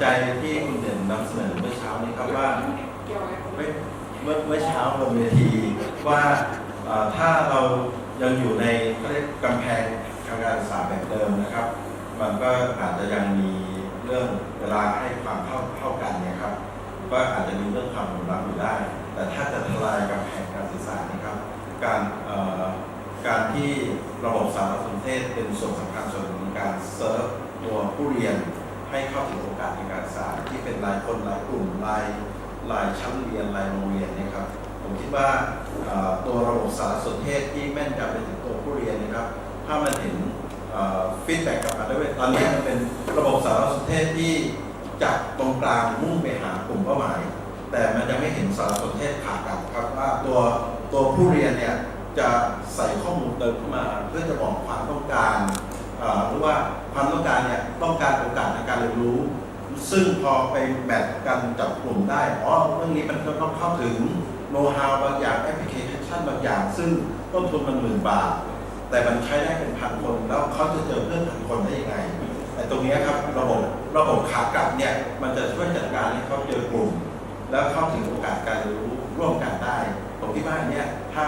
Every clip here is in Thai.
ใจที่คุณเด่นนำเสนอเมื่อเช้านี้ครับว่าเมื่อเมื่อเช้าบนเวทีว่าถ้าเรายังอยู่ในเขาเรียกกำแพงทางการศึกษาแบบเดิมนะครับ มันก็อาจจะยังมีเรื่องเวลาให้ความเท่าเท่ากันเนี่ยครับก็อาจจะมีเรื่องความหลื่อมล้ำอยู่ได้ แต่ถ้าจะทลายกำแพงการศึกษานะครับ การการที่ระบบสารสนเทศเป็นส่วนสำคัญส่วนหนึ่งในการเซิร์ฟตัวผู้เรียน ให้เข้าถึงโอกาสในการศึกษาที่เป็นรายคนรายกลุ่มรายรายชั้นเรียนรายโรงเรียนเนะครับ ผมคิดว่าตัวระบบสารสนเทศที่แม่นยำไปถึงตัวผู้เรียนนะครับ ถ้ามันเห็นฟีดแบ็กกลับมาด้วยตอนนี้มันเป็นระบบสารสนเทศที่จากตรงกลางมุ่งไปหากลุ่มเป้าหมาย แต่มันยังไม่เห็นสารสนเทศขากลับครับว่าตัวตัวผู้เรียนเนี่ยจะใส่ข้อมูลเติมเข้ามาเพื่อจะบอกความต้องการ หรือว่าความต้องการเนี่ยต้องการโอกาสในการเรียนรู้ ซึ่งพอไปแมทกันจับกลุ่มได้อ๋อเรื่องนี้มันก็ต้องเข้าถึงโน้ตฮาวบางอย่างแอปพลิเคชันบางอย่าง ซึ่งต้นทุนมันหมื่นบาท แต่มันใช้ได้เป็นพันคน แล้วเขาจะเจอเพื่อนพันคนได้ยังไงแต่ตรงนี้ครับระบบระบบขากลับเนี่ยมันจะช่วยจัดการให้เขาเจอกลุ่ม แล้วเข้าถึงโอกาสการเรียนรู้ร่วมกันได้ผมคิดว่านเนี่ยถ้า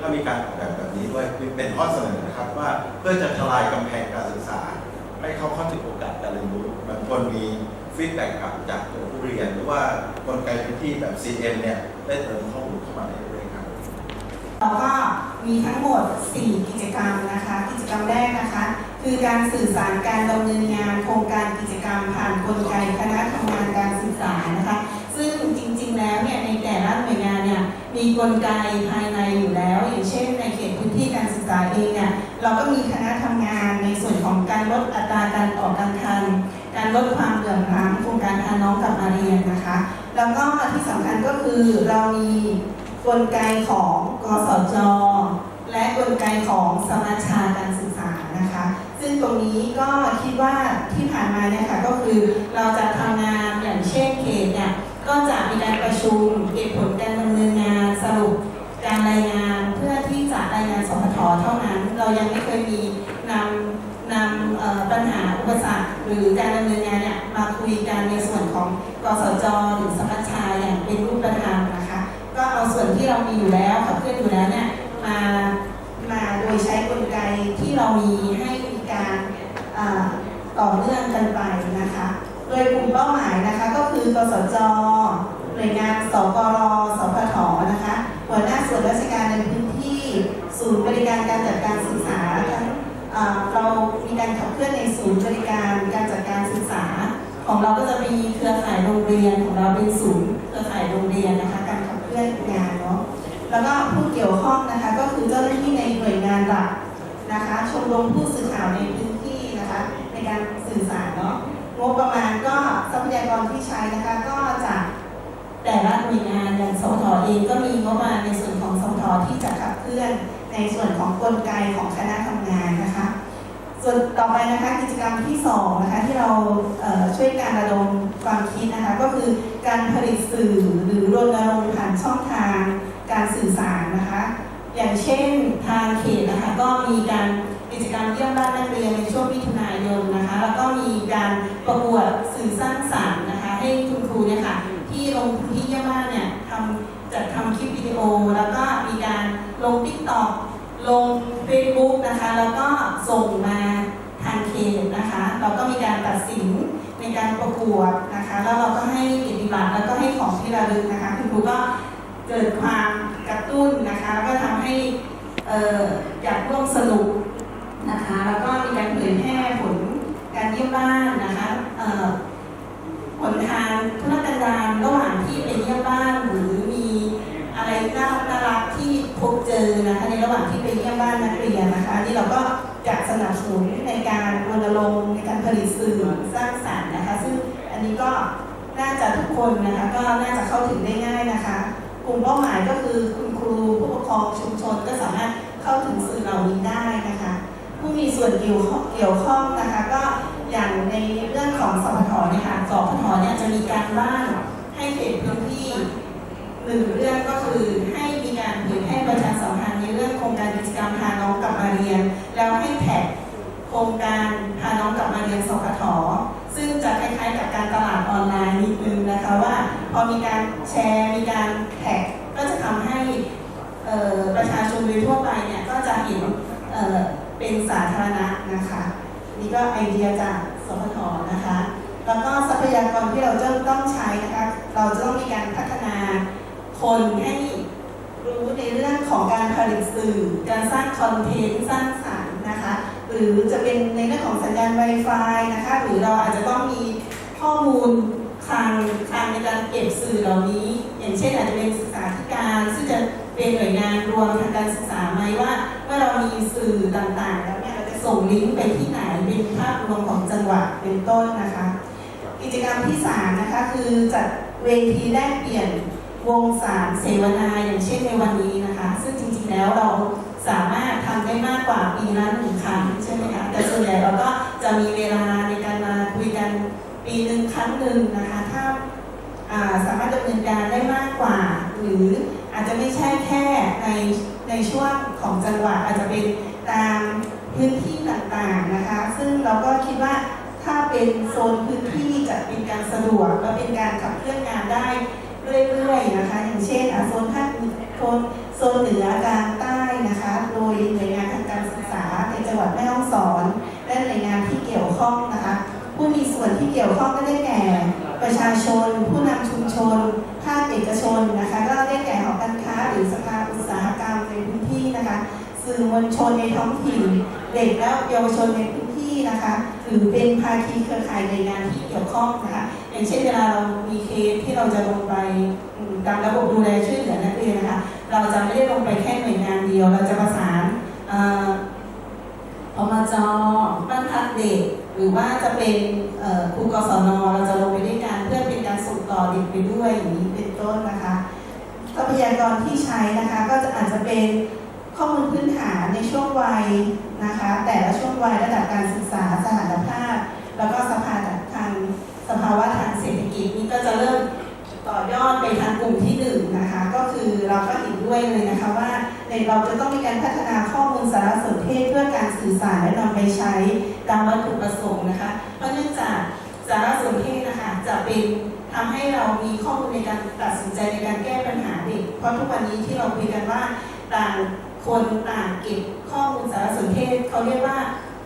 ถ้ามีการออกแบบแบบนี้ด้วยเป็นข้อเสนอนะครับว่าเพื่อจะทลายกำแพงการศึกษา ให้เขาเข้าถึงโอกาสการเรียนรู้มันควรมีฟีดแบ็กกลับจากตัวผู้เรียน หรือว่ากลไกพื้นที่แบบ CM เนี่ยได้เติมข้อมูลเข้ามาในเรื่องครับแล้วก็มีทั้งหมด 4 กิจกรรมนะคะ กิจกรรมแรกนะคะ คือการสื่อสารการดำเนินงานโครงการกิจกรรมผ่านกลไกคณะทำงานการศึกษานะคะ ซึ่งจริงๆแล้วเนี่ยในแต่ละหน่วยงาน มีกลไกภายในอยู่แล้ว อย่างเช่น ในเขตพื้นที่การศึกษาเองเนี่ยเราก็มีคณะทำงานในส่วนของการลดอัตราการออกการคัน การลดความเหลื่อมล้ำโครงการพาน้องกลับมาเรียนนะคะ แล้วก็ที่สำคัญก็คือเรามีกลไกของกสจและกลไกของสมัชาการศึกษานะคะ ซึ่งตรงนี้ก็คิดว่าที่ผ่านมาเนี่ยค่ะก็คือเราจะทำงานอย่างเช่นเขตเนี่ยก็จะมีการประชุมเก็บผลการดำเนิน รุปการรายงานเพื่อที่จะรายงานสพทเท่านั้น เรายังไม่เคยมีนำนำปัญหาอุปสรรคหรือการดำเนินงานเนี่ยมาคุยกันในส่วนของกสจหรือสมัชชาอย่างเป็นรูปธรรมนะคะ ก็เอาส่วนที่เรามีอยู่แล้วขับเคลื่อนอยู่แล้วเนี่ยมามาโดยใช้กลไกที่เรามีให้มีการต่อเนื่องกันไปนะคะ โดยกลุ่มเป้าหมายนะคะก็คือกสจหน่วยงานสกรส วนราชการในพื้นที่ ศูนย์บริการการจัดการศึกษาเรามีการขับเคลื่อนในศูนย์บริการการจัดการศึกษา ของเราก็จะมีเครือข่ายโรงเรียนของเราเป็นศูนย์เครือข่ายโรงเรียนนะคะ การขับเคลื่อนงานเนาะแล้วก็ผู้เกี่ยวข้องนะคะก็คือเจ้าหน้าที่ในหน่วยงานหลักนะคะชมรมผู้สื่อข่าวในพื้นที่นะคะในการสื่อสารเนาะงบประมาณก็ทรัพยากรที่ใช้นะคะก็จาก แต่ละหน่วยงานอย่างสทเองก็มีงบประมาณในส่วนของสทที่จะขับเคลื่อน ในส่วนของกลไกของคณะทำงานนะคะ ส่วนต่อไปนะคะกิจกรรมที่สองนะคะที่เราเช่วยการระดมความคิดนะคะก็คือการผลิตสื่อหรือรณรงค์ผ่านช่องทางการสื่อสารนะคะ อย่างเช่นทางเขตนะคะก็มีการกิจกรรมเยี่ยมบ้านนักเรียนในช่วงมิถุนายนนะคะ แล้วก็มีการประกวดสื่อสร้างสรรค์นะคะ ให้คุณครูเนี่ยค่ะ ที่ลงที่เยี่ยมาเนี่ยทำจัดทำคลิปวิดีโอ แล้วก็มีการลงติ๊กต็อกลง Facebook นะคะ แล้วก็ส่งมาทางเขตนะคะ เราก็มีการตัดสินในการประกวดนะคะ แล้วเราก็ให้เกียรติบัตรแล้วก็ให้ของที่ระลึกนะคะ คุณครูก็เกิดความกระตุ้นนะคะ แล้วก็ทำให้อออยากร่วมสนุกนะคะ แล้วก็มีการเผยแพร่ผล สนับสนุนในการรณรงค์ในการผลิตสื่อสร้างสรรค์นะคะ ซึ่งอันนี้ก็น่าจะทุกคนนะคะก็น่าจะเข้าถึงได้ง่ายนะคะ กลุ่มเป้าหมายก็คือคุณครูผู้ปกครองชุมชนก็สามารถเข้าถึงสื่อเหล่านี้ได้นะคะ ผู้มีส่วนเกี่ยวข้องเกี่ยวข้องนะคะ ก็อย่างในเรื่องของสพทนี่ยค่ะสพทเนี่ยจะมีการร่างให้เขตพื้นที่หนึ่งเรื่องก็คือให้มีการเผยแพร่ประชาสัมพันธ์ในเรื่องโครงการกิจกรรมพาน้องกลับมาเรียน แล้วให้แท็กโครงการพาน้องกลับมาเรียนสพทซึ่งจะคล้ายๆกับการตลาดออนไลน์นิดนึงนะคะว่า พอมีการแชร์มีการแท็กก็จะทำให้เอ่อประชาชนโดยทั่วไปเนี่ยก็จะเห็นเออเป็นสาธารณะนะคะนี่ก็ไอเดียจากสพทนะคะ แล้วก็ทรัพยากรที่เราจะต้องใช้นะคะเราจะต้องมีการพัฒนาคนให้รู้ในเรื่องของการผลิตสื่อ การสร้างคอนเทนต์สร้างสรร นะคะ หรือจะเป็นในเรื่องของสัญญาณ Wi-Fi นะคะ หรือเราอาจจะต้องมีข้อมูลคลังคลังในการเก็บสื่อเหล่านี้ อย่างเช่นอาจจะเป็นศึกษาธิการ ซึ่งจะเป็นหน่วยงานรวมทางการศึกษาไหมว่าเมื่อเรามีสื่อต่างๆ แล้วเนี่ยเราจะส่งลิงก์ไปที่ไหนเป็นภาพรวมของจังหวัดเป็นต้นนะคะ กิจกรรมที่3นะคะคือจัดเวทีแลกเปลี่ยนวงสารเสวนาอย่างเช่นในวันนี้นะคะ ซึ่งจริงๆแล้วเรา สามารถทำได้มากกว่าปีละหนึ่งครั้งใช่ไหมคะแต่ส่วนใหญ่เราก็จะมีเวลาในการมาคุยกันปีหนึ่งครั้งหนึ่งนะคะ ถ้าาสามารถดำเนินการได้มากกว่า หรืออาจจะไม่ใช่แค่ในในช่วงของจังหวัดอาจจะเป็นตามพื้นที่ต่างๆนะคะ ซึ่งเราก็คิดว่าถ้าเป็นโซนพื้นที่จะเป็นการสะดวกและเป็นการขับเคลื่อนงานได้เรื่อยๆนะคะ กี่ยวข้องก็ได้แก่ ประชาชน ผู้นำชุมชน ภาคเอกชนนะคะก็ได้แก่หอการค้าหรือสภาอุตสาหกรรมในพื้นที่นะคะ สื่อมวลชนในท้องถิ่น เด็กและเยาวชนในพื้นที่นะคะหรือเป็นภาคีเครือข่ายในงานที่เกี่ยวข้องนะคะอย่างเช่นเวลาเรามีเคสที่เราจะลงไปตามระบบดูแลช่วยเหลือนักเรียนนะคะเราจะไม่ได้ลงไปแค่หน่วยงานเดียว เราจะประสานอออบจบ้านพักเด็ก หรือว่าจะเป็นครูกศนเราจะลงไปด้วยกันเพื่อเป็นการส่งต่อเด็กไปด้วยอย่างนี้เป็นต้นนะคะทรัพยากรที่ใช้นะคะก็จะอาจจะเป็นข้อมูลพื้นฐานในช่วงวัยนะคะ แต่ละช่วงวัยระดับการศึกษาสถานภาพ แล้วก็สภาทางสภาวะทางเศรษฐกิจนี้ก็จะเริ่มต่อยอดไปทางกลุ่มที่หนึ่งนะคะก็คือเราก็เห็นด้วยเลยนะคะว่า ในเราจะต้องมีการพัฒนาข้อมูลสารสนเทศเพื่อการสื่อสารและนำไปใช้ตามวัตถุประสงค์นะคะ เพราะเนื่องจากสารสนเทศนะคะจะเป็นทำให้เรามีข้อมูลในการตัดสินใจในการแก้ปัญหาเด็ก เพราะทุกวันนี้ที่เราคุยกันว่าต่างคนต่างเก็บข้อมูลสารสนเทศเขาเรียกว่า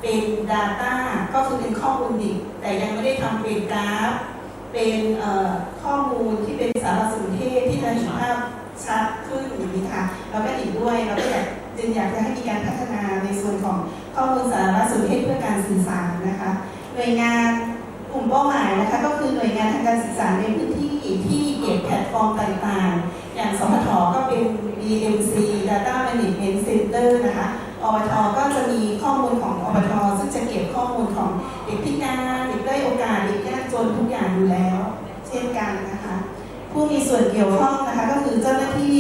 เป็น Data ก็คือเป็นข้อมูลดิบแต่ยังไม่ได้ทำเป็นกราฟ เป็นข้อมูลที่เป็นสารสนเทศที่จะเห็นภาพชัดขึ้นอย่างนี้ค่ะ เราก็เห็นด้วยเราก็อยากจึงอยากจะให้มีการพัฒนาในส่วนของข้อมูลสารสนเทศเพื่อการสื่อสารนะคะหน่วยงานกลุ่มเป้าหมายนะคะก็คือหน่วยงานทางการศึกษาในพื้นที่ที่เก็บแพลตฟอร์มต่างๆ อย่างสพทก็เป็น BMC Data Management Center นะคะอบทก็จะมีข้อมูลของอบทซึ่งจะเก็บข้อมูลของเด็กพิการเด็กด้โอกาสเด็กยากจนทุกอย่างอยู่แล้ว เช่นกันนะคะผู้มีส่วนเกี่ยวข้องนะคะก็คือเจ้าหน้าที่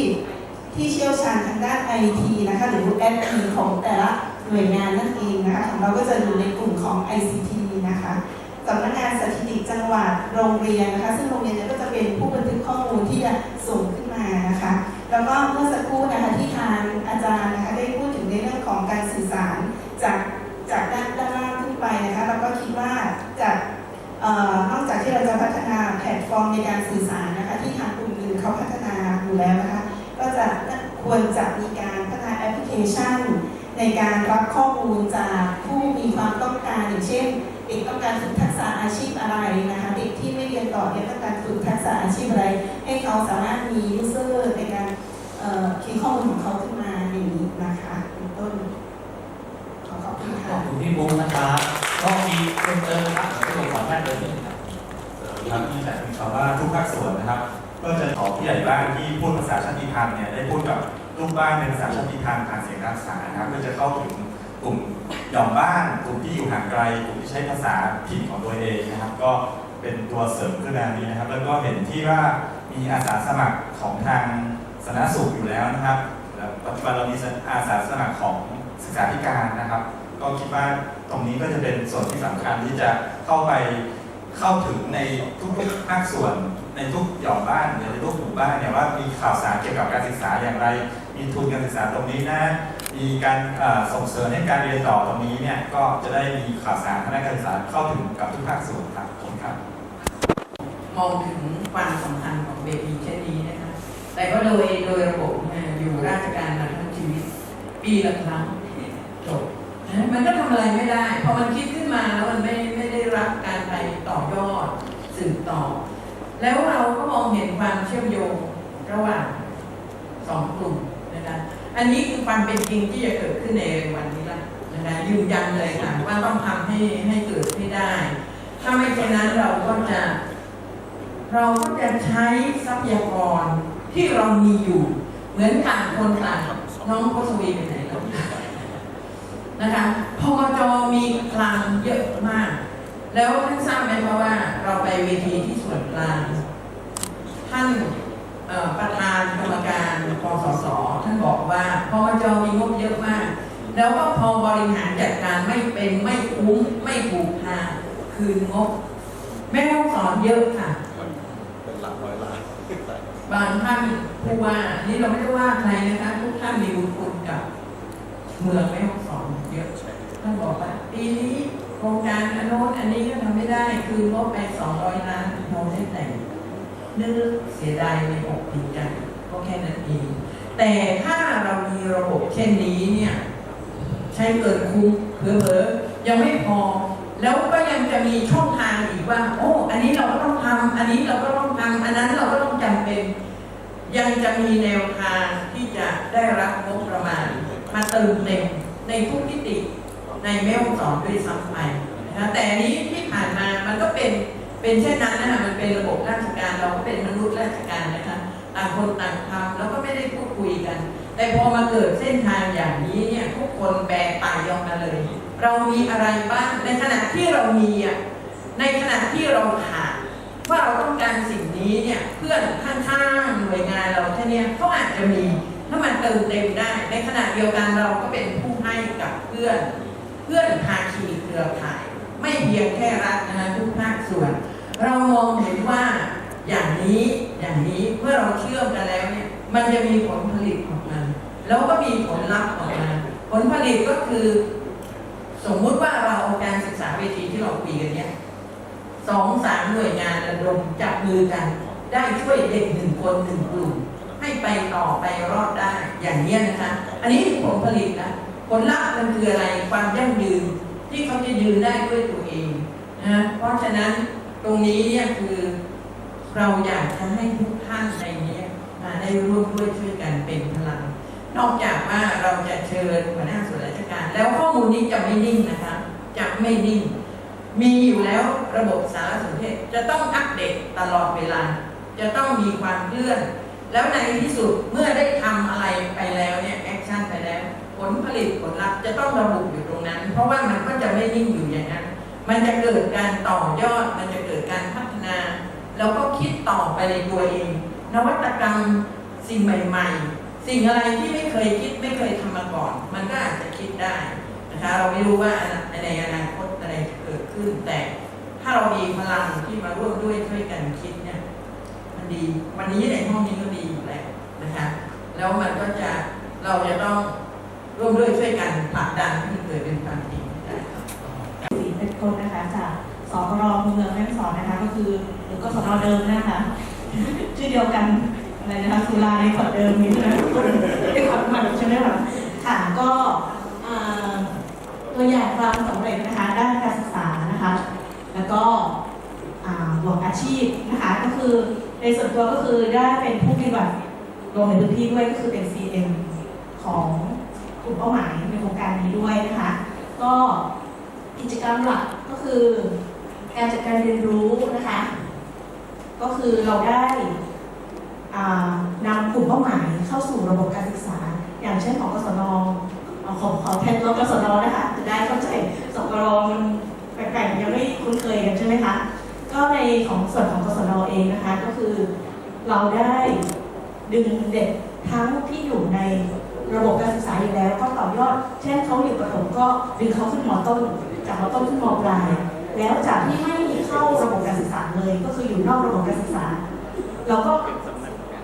ที่เชี่ยวชาญทางด้าน IT นะคะหรือแอดมินของแต่ละหน่วยงานนั่นเองนะคะของเราก็จะอยู่ในกลุ่มของ ICT นะคะสำนักงานสถิติจังหวัดโรงเรียนนะคะ ซึ่งโรงเรียนเนี่ยก็จะเป็นผู้บันทึกข้อมูลที่จะส่งขึ้นมานะคะ แล้วก็เมื่อสักครู่นะคะที่ทางอาจารย์นะคะได้พูดถึงในเรื่องของการสื่อสารจากจากด้านด้านล่างขึ้นไปนะคะ เราก็คิดว่าจากออนอกจากที่เราจะพัฒนาแพลตฟอร์มในการสื่อสารนะคะ ที่ทางกลุ่มอื่นเขาพัฒนาอยู่แล้วนะคะ ควรจะมีการพัฒนาแอปพลิเคชัน ในการรับข้อมูลจากผู้มีความต้องการอย่างเช่นเด็กต้องการฝึกทักษะอาชีพอะไรนะคะเด็กที่ไม่เรียนต่อเนี่ยต้องการฝึกทักษะอาชีพอะไร ให้เขาสามารถมียูเซอร์ในการเอ่อคีย์ข้อมูลของเขาขึ้นมาอย่างนี้นะคะเป็นต้นขอขอบคุณขอค่ะบคุณพี่บุ๊กนะครับก็มีคนเติมครับก็มีขอแค่เติมนิดนึงครับครับที่แต่มีคำว่าทุกภาคส่วนนะครับ ก็จะขอผู้ใหญ่บ้านที่พูดภาษาชาติพันธุ์เนี่ยได้พูดกับ ลูกบ้านเป็นภาษาชาติพันธุ์ผ่านเสียงตามสานะครับเพื่อจะเข้าถึงกลุ่มหย่อมบ้านกลุ่มที่อยู่ห่างไกลกลุ่มที่ใช้ภาษาถิ่นของตัวเองนะครับ ก็เป็นตัวเสริมขึ้นมานี้นะครับ แล้วก็เห็นที่ว่ามีอาสาสมัครของทางสาธารณสุขอยู่แล้วนะครับแล้วปัจจุบันเรามีอาสาสมัครของศึกษาธิการนะครับ ก็คิดว่าตรงนี้ก็จะเป็นส่วนที่สำคัญที่จะเข้าไปเข้าถึงในทุกๆภาคส่วน ในทุกหย่อมบ้านหรือในทุกหมู่บ้านเนี่ยว่ามีข่าวสารเกี่ยวกับการศึกษาอย่างไร มีทุนการศึกษาตรงนี้นะ มีการส่งเสริมให้การเรียนต่อตรงนี้เนี่ยก็จะได้มีข่าวสารทางด้านการศึกษาเข้าถึงกับทุกภาคส่วนครับขอบคุณครับ มองถึงความสำคัญของเบบีเช่นนี้นะคะ แต่ก็โดยโดยระบบอยู่ราชการมาทั้งชีวิต ปีละครั้งจบมันก็ทำอะไรไม่ได้ พอมันคิดขึ้นมาแล้วมันไม่ไม่ได้รับการไปต่อยอดสืบต่อ แล้วเราก็มองเห็นความเชื่อมโยงระหว่างสองกลุ่มนะคะอันนี้คือความเป็นจริงที่จะเกิดขึ้นในวันนี้ละนะคะยืนยันเลยค่ะว่าต้องทำให้ให้เกิดให้ได้ ถ้าไม่เช่นนั้นเราก็จะ เราก็จะใช้ทรัพยากรที่เรามีอยู่ เหมือนต่างคนต่างน้องโคสวีไปไหนแล้วนะคะพมจอมีคลังเยอะมาก แล้วท่านทราบไหมเพราะว่าเราไปเวทีที่ส่วนกลาง ท่านเอ่อประธานกรรมการปสสท่านบอกว่าพมจมีงบเยอะมาก แล้วก็พอบริหารจัดการไม่เป็นไม่คุ้มไม่ถูกทางคืนงบ แม่ต้องสอนเยอะค่ะเป็นหลักร้อยล้านบางท่านผู้ว่านี่เราไม่ได้ว่าใครนะคะทุกท่านมีบุญคุณกับ เมืองแม่ฮ่องสอนเยอะท่านบอกว่าปีนี้โครงการอันโน้นอันนี้ก็ทำไม่ได้คืองบไปสองร้อยล้านเราได้แต่งนึกเสียดายในอกดีใจก็แค่นั้นเองแต่ถ้าเรามีระบบเช่นนี้เนี่ยใช้เกินคุ้มเผลอๆยังไม่พอ แล้วก็ยังจะมีช่องทางอีกว่า โอ้อันนี้เราก็ต้องทำอันนี้เราก็ต้องทำอันนั้นเราก็ต้องจำเป็น ยังจะมีแนวทางที่จะได้รับงบประมาณมาเติมเต็มในทุกมิติ ในแม่ฮ่องสอนด้วยซ้ำไปนะแต่อันนี้ที่ผ่านมามันก็เป็นเป็นเช่นนั้นนะคะมันเป็นระบบราชการเราก็เป็นมนุษย์ราชการนะคะต่างคนต่างทำแล้วก็ไม่ได้พูดคุยกัน แต่พอมาเกิดเส้นทางอย่างนี้เนี่ยทุกคนแบกไต่ออกมาเลย เรามีอะไรบ้างในขณะที่เรามีอะในขณะที่เราขาดว่าเราต้องการสิ่งนี้เนี่ยเพื่อนข้างๆหน่วยงานเราแค่เนี้ยเขาอาจจะมีถ้ามันเติมเต็มได้ ในขณะเดียวกันเราก็เป็นผู้ให้กับเพื่อน เพื่อนภาคีเครือข่าย ไม่เพียงแค่รัฐนะทุกภาคส่วน เรามองเห็นว่าอย่างนี้อย่างนี้เมื่อเราเชื่อมกันแล้วเนี่ยมันจะมีผลผลิตออกมาแล้วก็มีผลลัพธ์ออกมาผลผลิตก็คือ สมมุติว่าเราเอาการศึกษาเวทีที่เราคุยกันเนี่ยสองสามหน่วยงานระดมจับมือกัน ได้ช่วยเด็กหนึ่งคนหนึ่งกลุ่มให้ไปต่อไปรอดได้อย่างนี้นะคะ อันนี้ผลผลิตนะ ผลลัพธ์มันคืออะไรความยั่งยืนที่เขาจะยืนได้ด้วยตัวเองนะเพราะฉะนั้นตรงนี้เนี่ยคือเราอยากจะให้ทุกท่านในนี้มาได้ร่วมด้วยช่วยกันเป็นพลัง นอกจากว่าเราจะเชิญหัวหน้าส่วนราชการ แล้วข้อมูลนี้จะไม่นิ่งนะคะจะไม่นิ่ง มีอยู่แล้วระบบสารสนเทศจะต้องอัปเดตตลอดเวลา จะต้องมีความเคลื่อน แล้วในที่สุดเมื่อได้ทำอะไรไปแล้วเนี่ยแอคชั่นไปแล้ว ลผลิตผลลัพธ์จะต้องระบุอยู่ตรงนั้น เพราะว่ามันก็จะไม่นิ่งอยู่อย่างนั้น มันจะเกิดการต่อยอด มันจะเกิดการพัฒนา แล้วก็คิดต่อไปในตัวเอง นวัตกรรมสิ่งใหม่ ๆ สิ่งอะไรที่ไม่เคยคิดไม่เคยทำมาก่อน มันก็อาจจะคิดได้นะคะเราไม่รู้ว่าในอนาคตอะไรจะเกิดขึ้น แต่ถ้าเรามีพลังที่มาร่วมด้วยช่วยกันคิดเนี่ยมันดี วันนี้ในห้องนี้ก็ดีอยู่แล้วนะคะ แล้วมันก็จะเราจะต้อง ร่วมด้วยช่วยกันผลักดันให้มันเกิดเป็นความจริงได้สีเป็นคนนะคะจากสกรเมืองแม่ฮ่องสอนนะคะก็คือหรือกสนเดิมนะคะชื่อเดียวกันอะไรนะคะสุราในขวดเดิมนี่นะในขวดใหม่ใช่ไหมคะค่ะก็ตัวอย่างความสำเร็จนะคะด้านการศึกษานะคะ แล้วก็บวกอาชีพนะคะก็คือในส่วนตัวก็คือได้เป็นผู้ปฏิบัติลงในพื้นที่ด้วยก็คือเป็น CM ของ กลุ่มเป้าหมายในโครงการนี้ด้วยนะคะ ก็กิจกรรมหลักก็คือ การจัดการเรียนรู้นะคะ ก็คือเราได้นำกลุ่มเป้าหมายเข้าสู่ระบบการศึกษา อย่างเช่นของกศนอขอขอแทนตัวกศนนะคะ จะได้เข้าใจสกรมันแปลกๆยังไม่คุ้นเคยกันใช่ไหมคะก็ในของส่วนของกศนเองนะคะ ก็คือเราได้ดึงเด็กทั้งที่อยู่ใน ระบบการศึกษาอยู่แล้วก็ต่อยอด เช่นเขาอยู่ประถมก็ดึงเขาขึ้นมต้น จากมต้นขึ้นมปลาย แล้วจากที่ไม่เข้าระบบการศึกษาเลย ก็คืออยู่นอกระบบการศึกษา เราก็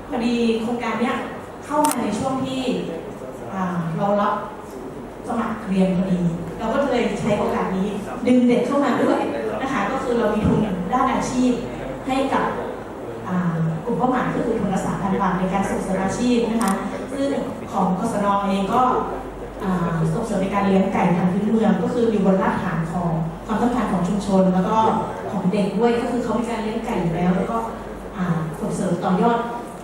พอดีโครงการเนี้ยเข้ามาในช่วงที่เรารับสมัครเรียนพอดี เราก็เลยใช้โอกาสนี้ ดึงเด็กเข้ามาด้วยนะคะก็คือเรามีทุนด้านอาชีพให้กับกลุ่มเป้าหมายก็คือทุนละสามพันบาทในการส่งเสริมอาชีพนะคะ ซึ่งของกสนเองก็ส่งเสริมในการเลี้ยงไก่ทางพื้นเมืองก็คืออยู่บนรากฐานของความต้องการของชุมชน แล้วก็ของเด็กด้วยก็คือเขามีการเลี้ยงไก่อยู่แล้ว แล้วก็ส่งเสริมต่อยอด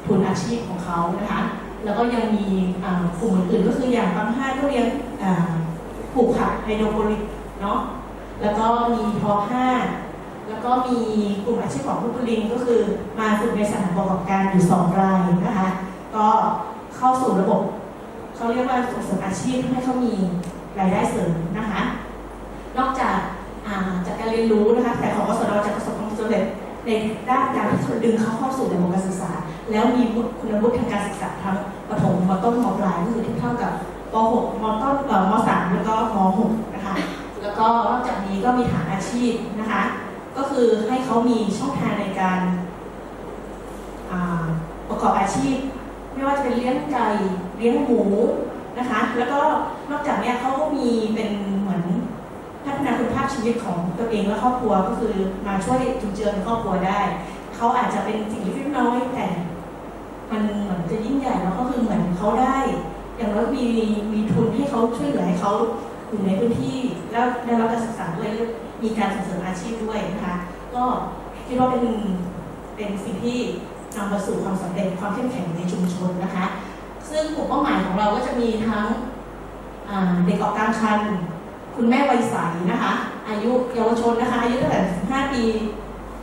ทุนอาชีพของเขานะคะแล้วก็ยังมีกลุ่มอื่นๆก็คืออย่างบางห้าก็เลี้ยงปลูกผักไฮโดรโปนิกเนาะแล้วก็มีทอผ้าแล้วก็มีกลุ่มอาชีพของผู้ผลิตก็คือมาฝึกในสถานประกอบการอยู่สองรายนะคะ ก็ เข้าสู่ระบบเขาเรียกว่าส่งเสริมอาชีพให้เขามีรายได้เสริมนะคะ นอกจากาจากการเรียนรู้นะคะ แต่ของกสดจะประสบความสำเร็จในด้านการที่ดึงเขาเข้าสู่ระบบการศึกษา แล้วมีคุณวุฒิทางการศึกษาทั้งประถมมต้นมปลายก็คือเทียบเท่ากับป .6 มต้นเอ่อม .3 แล้วก็ม .6 นะคะ แล้วก็นอกจากนี้ก็มีฐานอาชีพนะคะ ก็คือให้เขามีช่องทางในการประกอบอาชีพ ไม่ว่าจะเป็นเลี้ยงไก่เลี้ยงหมูนะคะ แล้วก็นอกจากเนี้ยเขาก็มีเป็นเหมือนพัฒนาคุณภาพชีวิตของตัวเองและครอบครัวก็คือมาช่วยจุนเจือในครอบครัวได้เขาอาจจะเป็นสิ่งเล็กๆน้อยแต่มันเหมือนจะยิ่งใหญ่แล้วก็คือเหมือนเขาได้ อย่างน้อยมีมีทุนให้เขาช่วยเหลือให้เขาอยู่ในพื้นที่ แล้วได้รับการศึกษาด้วยมีการส่งเสริมอาชีพด้วยนะคะ ก็คิดว่าเป็นเป็นสิ่งที่ นำมาสู่ความสำเร็จความเข้มแข็งในชุมชนนะคะ ซึ่งกลุ่มเป้าหมายของเราก็จะมีทั้งเด็กออกกลางคัน คุณแม่วัยใสนะคะ อายุเยาวชนนะคะ อายุตั้งแต่ 15 ปี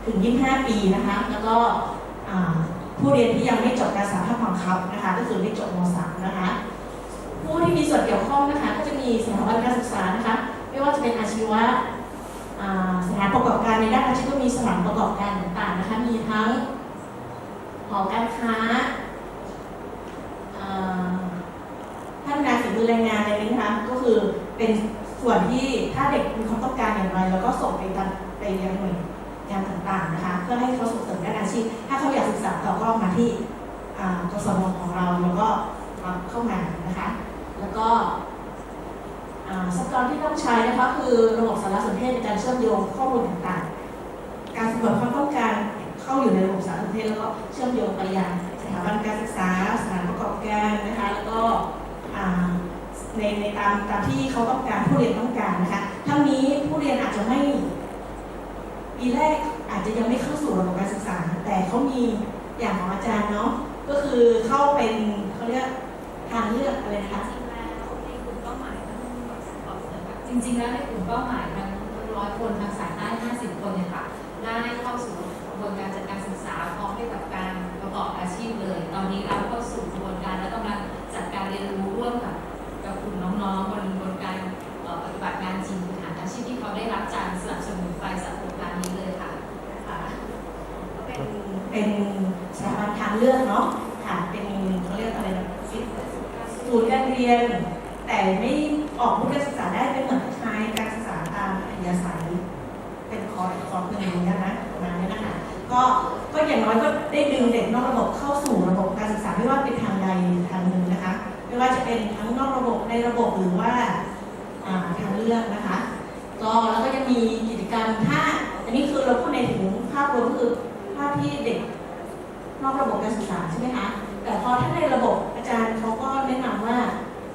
ถึง 25 ปีนะคะ แล้วก็ผู้เรียนที่ยังไม่จบการสาภาพบังคับนะคะ ก็คือไม่จบม .3 นะคะ ผู้ที่มีส่วนเกี่ยวข้องนะคะ ก็จะมีสถาบันการศึกษานะคะ ไม่ว่าจะเป็นอาชีวะอ่าสถานประกอบการในด้านอาชีพก็มีสถานประกอบการต่างๆนะคะ มีทั้ง อการค้าอ่าพัฒนาฝีมือแรงงานอะไรนี้นะคะก็คือเป็นส่วนที่ถ้าเด็กมีความต้องการอย่างไรเราก็ส่งไปกันไปยังหน่วยงานต่างๆนะคะเพื่อให้เขาส่งเสริมด้านอาชีพ ถ้าเขาอยากศึกษาต่อก็มาที่กสมของเราแล้วก็รับเข้ามานะคะ แล้วก็อ่าทรัพยากรที่ต้องใช้นะคะคือระบบสารสนเทศในการเชื่อมโยงข้อมูลต่างๆ การสำรวจความต้องการ เข้าอยู่ในระบบสารสนเทศแล้วก็เชื่อมโยงไปยังสถาบันการศึกษาสถานประกอบการนะคะแล้วก็ในในตามตามที่เขาต้องการผู้เรียนต้องการนะคะทั้งนี้ผู้เรียนอาจจะไม่ปีแรกอาจจะยังไม่เข้าสู่ระบบการศึกษา แต่เขามีอย่างของอาจารย์เนาะก็คือเข้าเป็นเขาเรียกทางเลือกอะไรนะคะจริงๆแล้วในกลุ่มเป้าหมายทั้งร้อยคนทางสายใต้50 คนเนี่ยค่ะได้เข้าสู่ วนการจัดการศึกษาพร้อมไปกับการประกอบอาชีพเลย ตอนนี้เราเข้าสู่กระบวนการและกำลังจัดการเรียนรู้ร่วมกับกับกลุ่มน้องๆบนบนการปฏิบัติงานจริงฐานอาชีพที่เขาได้รับการสนับสนุนไปจากโครงการนี้เลยค่ะค่ะเป็นเป็นสถาบันทางเลือกเนาะค่ะเป็นเขาเรียกอะไรนะศูนย์การเรียน แต่ไม่ออกผู้การศึกษาได้เป็นเหมือนคล้ายการศึกษาตามอัธยาศัยเป็นคอร์สคอร์สหนึ่งอย่างเงี้ยนะประมาณนี้นะคะ ก็ก็อย่างน้อยก็ได้ดึงเด็กนอกระบบเข้าสู่ระบบการศึกษาไม่ว่าเป็นทางใดทางหนึ่งนะคะไม่ว่าจะเป็นทั้งนอกระบบในระบบหรือว่าทางเลือกนะคะก็แล้วก็ยังมีกิจกรรมถ้าอันนี้คือเราพูดในถึงภาพรวมก็คือภาพที่เด็กนอกระบบการศึกษาใช่ไหมคะแต่พอถ้าในระบบอาจารย์เขาก็แนะนำว่า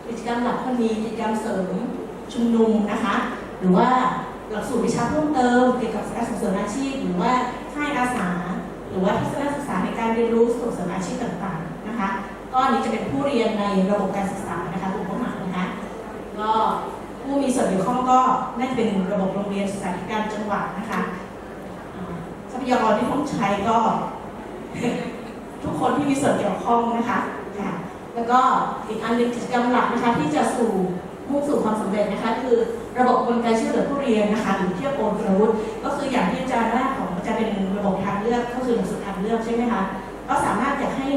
กิจกรรมหลักก็มีกิจกรรมเสริมชุมนุมนะคะ หรือว่า หลักสูตรวิชาเพิ่มเติมเกี่ยวกับการส่งเสริมอาชีพ หรือว่าค่ายอาสา หรือว่าทัศนศึกษาในการเรียนรู้ส่งเสริมอาชีพต่างๆนะคะก็อันนี้จะเป็นผู้เรียนในระบบการศึกษานะคะกลุ่มเป้าหมายนะคะก็ผู้มีส่วนเกี่ยวข้องก็น่าจะเป็นระบบโรงเรียนสถานการจังหวัดนะคะทรัพยากรที่ต้องใช้ก็ ทุกคนที่มีส่วนเกี่ยวข้องนะคะค่ะแล้วก็อีกอันหนึงกิจกรรมหลักนะคะที่จะสู่ มุ่งสู่ความสำเร็จนะคะคือระบบกลไกช่วยเหลือผู้เรียนนะคะหรือเทียบโอนคุณวุฒิก็คืออย่างที่อาจารย์ว่าของจารย์เป็นระบบทางเลือกก็คือหลักสูตรทางเลือกใช่ไหมคะก็สามารถอยากให้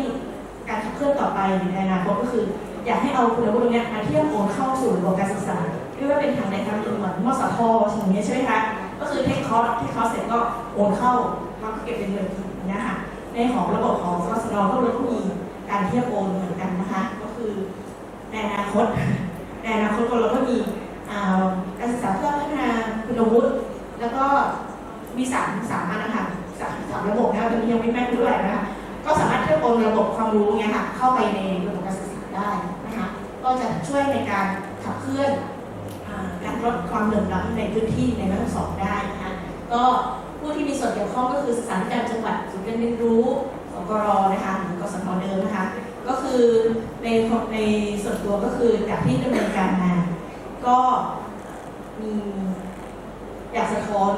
การขับเคลื่อนต่อไปในอนาคตก็คือ อยากให้เอาคุณวุฒิตรงเนี้ยมาเทียบโอนเข้าสู่ระบบการศึกษาไม่ว่าเป็นทางใดทางหนึ่งเหมือนมสทอย่างเงี้ใช่ไหมคะก็คือเทคคอร์สทคคอร์สเสร็จก็โอนเข้าแล้วก็เก็บเป็นเงินอย่างเงี้ค่ะในของระบบของกสนก็เลยต้มีการเทียบโอนเหมือนกันนะคะ ก็คือในอนาคต ในอนาคตเราก็มีการศึกษาเพื่อพัฒนาคุณวุฒิแล้วก็มีสามสามอันนะคะสามสามระบบนะคะตอนนี้ยังไม่แม่นด้วยนะคะก็สามารถเที่จะโอนระบบความรู้เนี่ยค่ะเข้าไปในระบบการศึกษาได้นะคะก็จะช่วยในการขับเคลื่อนการลดความเหลื่อมล้ำในพื้นที่ในแม่ฮ่องสอนได้นะคะก็ผู้ที่มีส่วนเกี่ยวข้องก็คือสถานการจังหวัดศูนย์การเรียนรู้สกรนะคะหรือกสทเดิมนะคะ ก็คือในในส่วนตัวก็คือจากที่ดำเนินการมา ก็มีอยากสะท้อน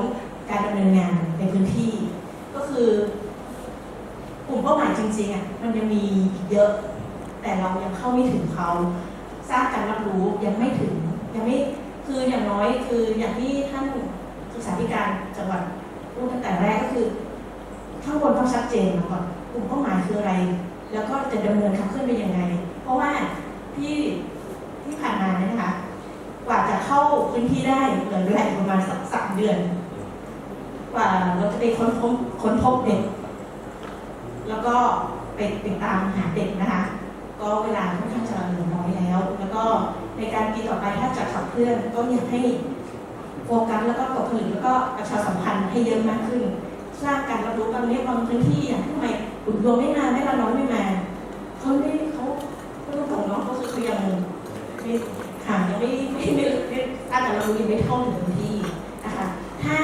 การดำเนินงานในพื้นที่ ก็คือกลุ่มเป้าหมายจริงๆอะมันยังมีอีกเยอะ แต่เรายังเข้าไม่ถึงเขาสร้างการรับรู้ยังไม่ถึงยังไม่คืออย่างน้อยคืออย่างที่ท่านศึกษาธิการจังหวัดพูดตั้งแต่แรกก็คือข้างบนต้องชัดเจนมาก่อนกลุ่มเป้าหมายคืออะไร แล้วก็จะดำเนินขับเคลื่อนไปยังไง เพราะว่าที่ที่ผ่านมาเนี่ยนะคะ กว่าจะเข้าพื้นที่ได้เหลือเวลาอีกประมาณสักสามเดือน กว่าเราจะไปค้นพบค้นพบเด็ก แล้วก็ไปติดตามหาเด็กนะคะ ก็เวลาค่อนข้างจะเหลือน้อยแล้ว แล้วก็ในการปีต่อไปถ้าจะขับเคลื่อนก็อยากให้โฟกัสแล้วก็ตกผลึกแล้วก็ประชาสัมพันธ์ให้เยอะมากขึ้น สร้างการรับรู้บางเนี้ยบางพื้นที่อย่างทำไม อุดรวงไม่มาแม่ละน้อยไม่มาเขาไม่เขาเรื่องของน้องก็คือเขายังไม่ห่างยังไม่ไม่ไม่ไม่สร้างการรับรู้ยังไม่เท่าถึงพื้นที่นะคะถ้า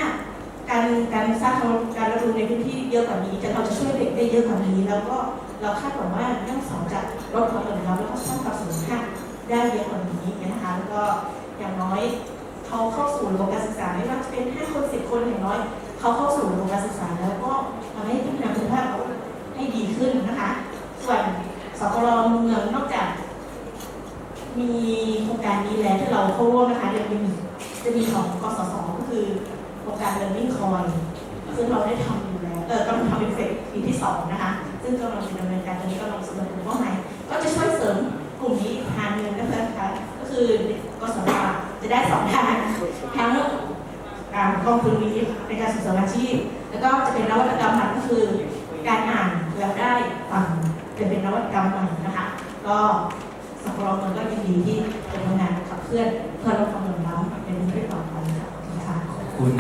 การการสร้างการรับรู้ในพื้นที่เยอะกว่านี้จะเราจะช่วยเด็กได้เยอะกว่านี้ แล้วก็เราคาดหวังว่าทั้งสองจะลดความเหลื่อมล้ำแล้วก็สร้างความสมดุลได้เยอะกว่านี้นะคะแล้วก็อย่างน้อยเขาเข้าสู่ระบบการศึกษาไม่ว่าจะเป็นห้าคนสิบคนอย่างน้อยเขาเข้าสู่ระบบการศึกษาแล้วก็ทำให้พัฒนา จะได้สองทางทั้งการกองทุนนี้ในการส่งเสริมอาชีพ แล้วก็จะเป็นนวัตกรรมใหม่ก็คือการอ่านแล้วได้ฟังเป็นเป็นนวัตกรรมใหม่นะคะ ก็สังคมเมืองก็ยินดีที่จะทำงานขับเคลื่อนเพื่อลดความเหลื่อมล้ำเป็นเรื่องต่อไปค่ะขอบคุณ